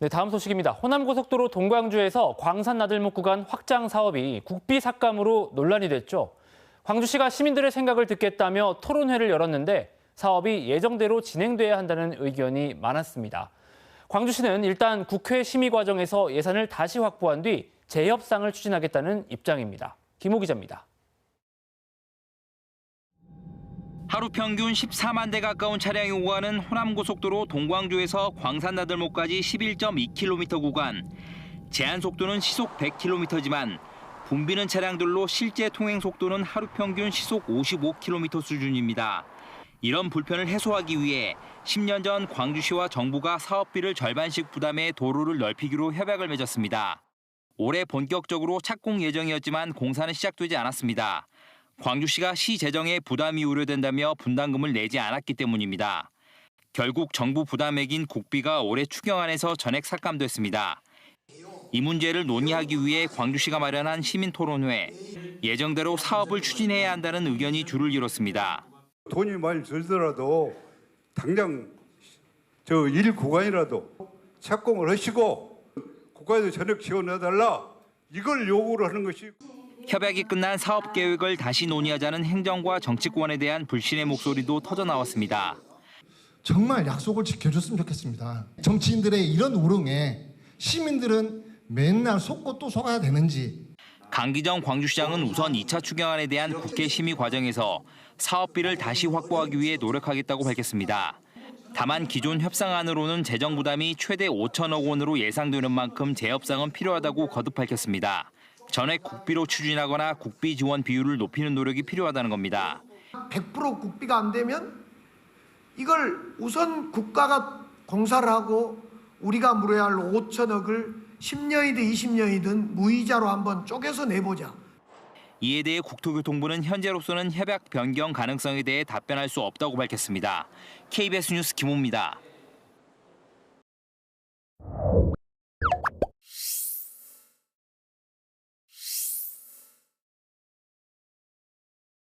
네, 다음 소식입니다. 호남고속도로 동광주에서 광산 나들목 구간 확장 사업이 국비 삭감으로 논란이 됐죠. 광주시가 시민들의 생각을 듣겠다며 토론회를 열었는데 사업이 예정대로 진행돼야 한다는 의견이 많았습니다. 광주시는 일단 국회 심의 과정에서 예산을 다시 확보한 뒤 재협상을 추진하겠다는 입장입니다. 김호 기자입니다. 하루 평균 14만 대 가까운 차량이 오가는 호남고속도로 동광주에서 광산나들목까지 11.2km 구간. 제한 속도는 시속 100km지만 붐비는 차량들로 실제 통행 속도는 하루 평균 시속 55km 수준입니다. 이런 불편을 해소하기 위해 10년 전 광주시와 정부가 사업비를 절반씩 부담해 도로를 넓히기로 협약을 맺었습니다. 올해 본격적으로 착공 예정이었지만 공사는 시작되지 않았습니다. 광주시가 시 재정에 부담이 우려된다며 분담금을 내지 않았기 때문입니다. 결국 정부 부담액인 국비가 올해 추경안에서 전액 삭감됐습니다. 이 문제를 논의하기 위해 광주시가 마련한 시민 토론회. 예정대로 사업을 추진해야 한다는 의견이 줄을 이뤘습니다. 돈이 많이 들더라도 당장 저 일 구간이라도 착공을 하시고 국가에서 전액 지원해달라 이걸 요구를 하는 것이 협약이 끝난 사업 계획을 다시 논의하자는 행정과 정치권에 대한 불신의 목소리도 터져 나왔습니다. 정말 약속을 지켜줬으면 좋겠습니다. 정치인들의 이런 우롱에 시민들은 맨날 속고 또 속아야 되는지 강기정 광주시장은 우선 2차 추경안에 대한 국회 심의 과정에서 사업비를 다시 확보하기 위해 노력하겠다고 밝혔습니다. 다만 기존 협상안으로는 재정 부담이 최대 5천억 원으로 예상되는 만큼 재협상은 필요하다고 거듭 밝혔습니다. 전액 국비로 추진하거나 국비 지원 비율을 높이는 노력이 필요하다는 겁니다. 100% 국비가 안 되면 이걸 우선 국가가 공사를 하고 우리가 물어야 할 5천억을 10년이든 20년이든 무이자로 한번 쪼개서 내보자. 이에 대해 국토교통부는 현재로서는 협약 변경 가능성에 대해 답변할 수 없다고 밝혔습니다. KBS 뉴스 김호입니다.